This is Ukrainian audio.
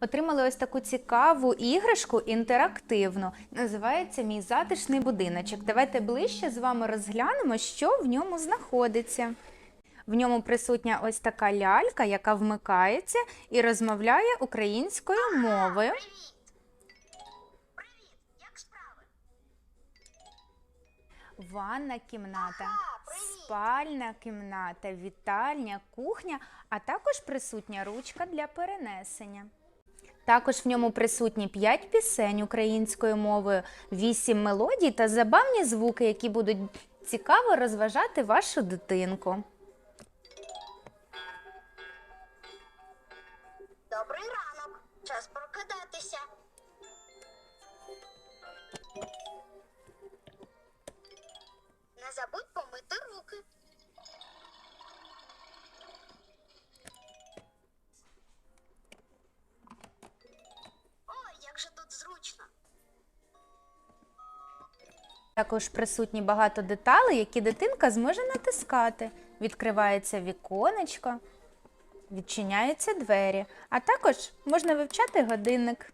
Отримали ось таку цікаву іграшку інтерактивну. Називається Мій затишний будиночок. Давайте ближче з вами розглянемо, що в ньому знаходиться. В ньому присутня ось така лялька, яка вмикається і розмовляє українською мовою. Ванна кімната, Ага, спальна кімната, вітальня, кухня, а також присутня ручка для перенесення. Також в ньому присутні 5 пісень українською мовою, 8 мелодій та забавні звуки, які будуть цікаво розважати вашу дитинку. Добрий ранок. Час прокидатися. Не забудь Також присутні багато деталей, які дитинка зможе натискати. Відкривається віконечко, відчиняються двері, а також можна вивчати годинник.